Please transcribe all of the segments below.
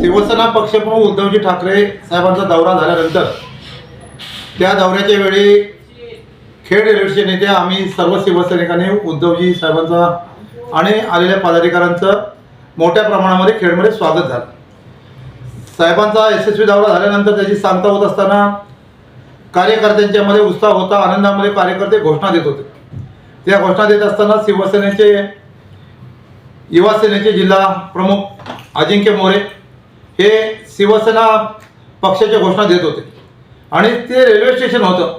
शिवसेना पक्षप्रमुख उद्धवजी ठाकरे साहेबांचा दौरा झाल्यानंतर त्या दौऱ्याच्या वेळी खेड रेल्वेचे नेते आम्ही सर्व शिवसैनिकांनी उद्धवजी साहेबांचा आणि आलेल्या पदाधिकाऱ्यांचं मोठ्या प्रमाणामध्ये खेडमध्ये स्वागत झालं. साहेबांचा यशस्वी दौरा झाल्यानंतर त्याची सांगता होत असताना कार्यकर्त्यांच्यामध्ये उत्साह होता आनंदामध्ये कार्यकर्ते घोषणा देत होते. त्या घोषणा देत असताना शिवसेनेचे युवा सेनेचे जिल्हा प्रमुख अजिंक्य मोरे हे शिवसेना पक्षाच्या घोषणा देत होते. आणि ते रेल्वे स्टेशन होतं.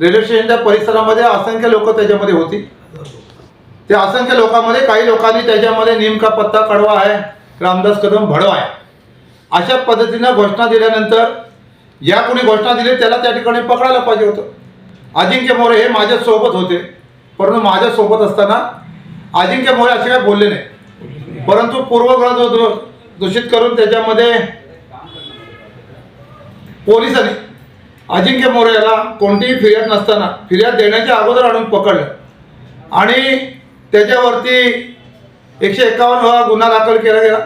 रेल्वे स्टेशनच्या परिसरामध्ये असंख्य लोक त्याच्यामध्ये होती. त्या असंख्य लोकांमध्ये काही लोकांनी त्याच्यामध्ये नेमका पत्ता कडवा आहे. रामदास कदम भडवा आहे. अशा पद्धतीनं घोषणा दिल्यानंतर या कोणी घोषणा दिली त्याला त्या ठिकाणी पकडायला पाहिजे होतं. अजिंक्य मोरे हे माझ्यासोबत होते. परंतु माझ्यासोबत असताना अजिंक्य मोरे असे काय बोलले नाही. परंतु पूर्वग्रह जो दूषित करून त्याच्यामध्ये पोलिसांनी अजिंक्य मोरे याला कोणतीही फिर्याद नसताना फिर्याद देण्याच्या अगोदर आणून पकडलं. आणि त्याच्यावरती एकशे एकावन्न हा गुन्हा दाखल केला गेला.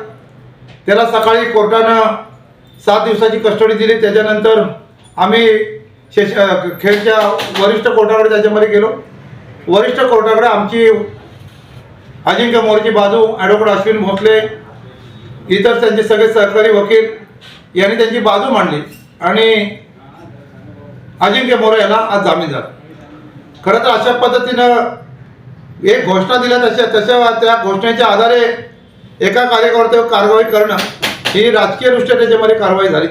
त्याला सकाळी कोर्टानं सात दिवसाची कस्टडी दिली. त्याच्यानंतर आम्ही शेष खेळच्या वरिष्ठ कोर्टाकडे त्याच्यामध्ये गेलो. वरिष्ठ कोर्टाकडे आमची अजिंक्य मोरेची बाजू ॲडव्होकेट अश्विन भोसले इतर त्यांचे सगळे सरकारी वकील यांनी त्यांची बाजू मांडली. आणि अजिंक्य मोरे याला आज जामीन झाला खरं तर अशा पद्धतीनं एक घोषणा दिल्या तशा तशा त्या घोषणेच्या आधारे एका कार्यकर्त्यावर कारवाई करणं ही राजकीयदृष्ट्या त्याच्यामध्ये कारवाई झाली.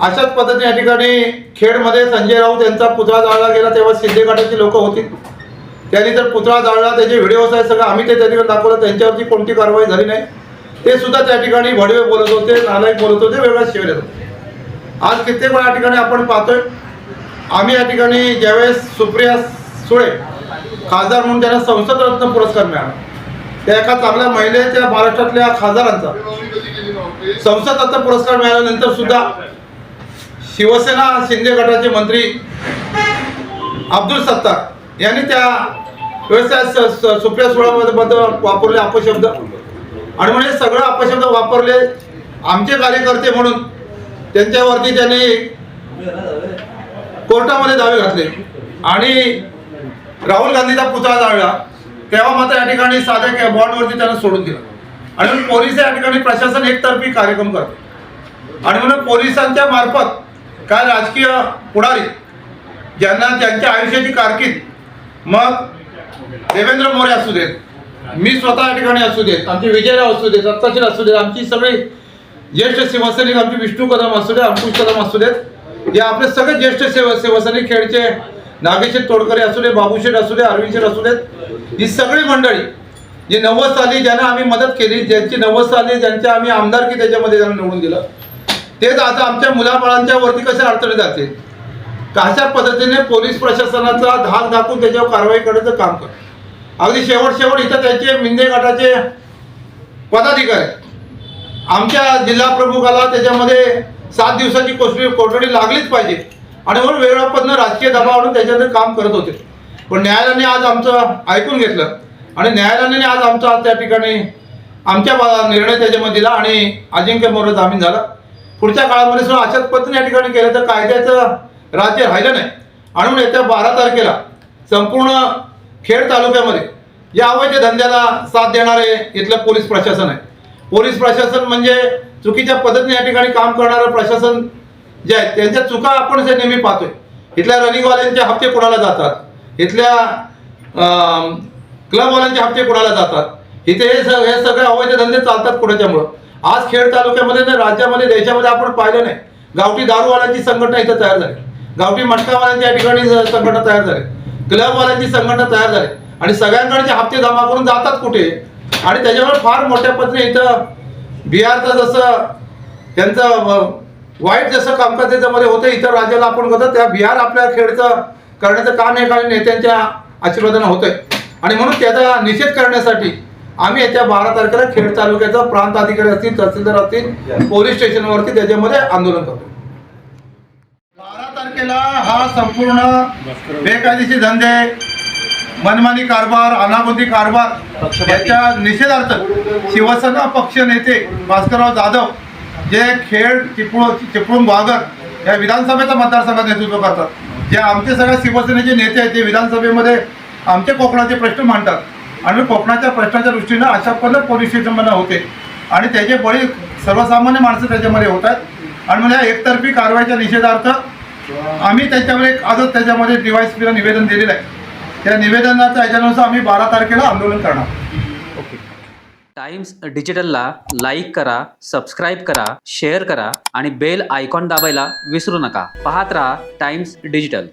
अशाच पद्धतीने या ठिकाणी खेडमध्ये संजय राऊत यांचा पुतळा जाळला गेला तेव्हा शिंदे लोक होती. त्यांनी जर पुतळा जाळला त्याचे व्हिडिओज आहे सगळं आम्ही ते त्या ठिकाणी दाखवलं त्यांच्यावरती कोणती कारवाई झाली नाही. ते सुद्धा त्या ठिकाणी भडवे बोलत होते नालायक बोलत होते वेगळा शिव होते. आज कित्येक वेळा या ठिकाणी आपण पाहतोय आम्ही या ठिकाणी ज्यावेळेस सुप्रिया सुळे खासदार म्हणून त्यांना संसद रत्न पुरस्कार मिळाला. त्या एका चांगल्या महिलेच्या महाराष्ट्रातल्या खासदारांचा संसद रत्न पुरस्कार मिळाल्यानंतर सुद्धा शिवसेना शिंदे गटाचे मंत्री अब्दुल सत्तार यांनी त्या वेळेस सुप्रिया सुळाबद्दल वापरले अपशब्द. आणि म्हणजे सगळं अपशब्द वापरले आमचे कार्यकर्ते म्हणून त्यांच्यावरती त्यांनी कोर्टामध्ये दावे घातले. आणि राहुल गांधीचा पुतळा जाळला. तेव्हा मात्र या ठिकाणी साध्या बॉन्डवरती त्यांना सोडून दिलं. आणि म्हणून पोलीस या ठिकाणी प्रशासन एकतर्फी कार्यक्रम करते. आणि म्हणून पोलिसांच्या मार्फत काय राजकीय पुढारी ज्यांना त्यांच्या आयुष्याची कारकीर्द मग देवेंद्र मोरे असू देत. मी स्वतः या ठिकाणी असू देत आमचे विजयराव असू देत सत्ताशील असू देत आमची सगळी ज्येष्ठ शिवसैनिक आमचे विष्णू कदम असू देत अंकुश कदम असू देत या आपले सगळे ज्येष्ठ शिव शिवसैनिक खेळचे नागेशेठ तोडकरे असू दे बाबूशेठ असू दे अरविंद शेठ असू देत ही सगळी मंडळी जी नव्वद साली ज्यांना आम्ही मदत केली ज्यांची नव्वद साली ज्यांच्या आम्ही आमदारकी त्याच्यामध्ये त्यांना निवडून दिलं तेच आता आमच्या मुलाबाळांच्या वरती कसे अडचणी जाते कशा पद्धतीने पोलीस प्रशासनाचा धाक दाखवून त्याच्यावर कारवाई करण्याचं काम करतो अगदी शेवट शेवट इथं त्यांचे मिंदे गटाचे पदाधिकारी. आमच्या जिल्हा प्रमुखाला त्याच्यामध्ये सात दिवसाची कोसळी कोठडी लागलीच पाहिजे. आणि म्हणून वेगळ्या राजकीय दबाव आणून त्याच्यामध्ये काम करत होते. पण न्यायालयाने आज आमचं ऐकून घेतलं. आणि न्यायालयाने आज आमचा त्या ठिकाणी आमच्या बा- निर्णय त्याच्यामध्ये दिला आणि अजिंक्य मोरे जामीन झाला. पुढच्या काळामध्ये सुद्धा अशाच पद्धतीने या ठिकाणी केलं तर कायद्याचं राज्य राहिलं नाही. आणि म्हणून येत्या बारा तारखेला संपूर्ण खेड तालुक्यामध्ये या अवैध धंद्याला साथ देणारे इथलं पोलीस प्रशासन आहे. पोलीस प्रशासन म्हणजे चुकीच्या पद्धतीने या ठिकाणी काम करणारं प्रशासन जे आहे त्यांच्या चुका आपण जे नेहमी पाहतोय. इथल्या रनिंगवाल्यांचे हप्ते कोणाला जातात? इथल्या क्लबवाल्यांचे हप्ते कोणाला जातात? इथे हे सग हे सगळे अवैध धंदे चालतात कोणाच्यामुळं. आज खेड तालुक्यामध्ये नाही राज्यामध्ये देशामध्ये आपण पाहिलं नाही. गावठी दारूवाल्यांची संघटना इथं तयार झाली. गावठी मटकावाल्यांची या ठिकाणी संघटना तयार झाली. क्लबवाल्यांची संघटना तयार झाली. आणि सगळ्यांकडचे हप्ते जमा करून जातात कुठे आणि त्याच्यामुळे फार मोठ्या पद्धतीने इथं बिहारचं जसं त्यांचं वाईट जसं कामकाज त्याच्यामध्ये होतं इतर राज्याला आपण बघतो त्या बिहार आपल्या खेळचं करण्याचं काम या काही नेत्यांच्या आशीर्वादानं होतंय. आणि म्हणून त्याचा निषेध करण्यासाठी आम्ही येत्या बारा तारखेला खेड तालुक्याचा प्रांत अधिकारी असतील तहसीलदार असतील पोलीस स्टेशनवरती त्याच्यामध्ये आंदोलन करतो तारखेला हा संपूर्ण बेकायदेशीर धंदे मनमानी कारभार अनागोंदी कारभार याच्या निषेधार्थ शिवसेना पक्ष नेते भास्करराव जाधव जे खेड चिपळू चिपळूण वाघर या विधानसभेचा मतदारसंघात नेतृत्व करतात. जे आमचे सगळ्या शिवसेनेचे नेते आहेत ते विधानसभेमध्ये आमचे कोकणाचे प्रश्न मांडतात. आणि कोकणाच्या प्रश्नाच्या दृष्टीनं अशा पद्धत पोलीस स्टेशनमध्ये होते. आणि त्याचे बळी सर्वसामान्य माणसं त्याच्यामध्ये होत आहेत आणि म्हणजे या एकतर्फी कारवाईच्या निषेधार्थ आम्ही त्याच्यावर एक आजच त्याच्यामध्ये डिवाईस पीला निवेदन दिलेलं आहे. त्या निवेदनाच्या याच्यानुसार आम्ही बारा तारखेला आंदोलन करणार. टाइम्स डिजिटलला लाईक करा सबस्क्राईब करा शेअर करा आणि बेल आयकॉन दाबायला विसरू नका. पाहत राहा टाइम्स डिजिटल.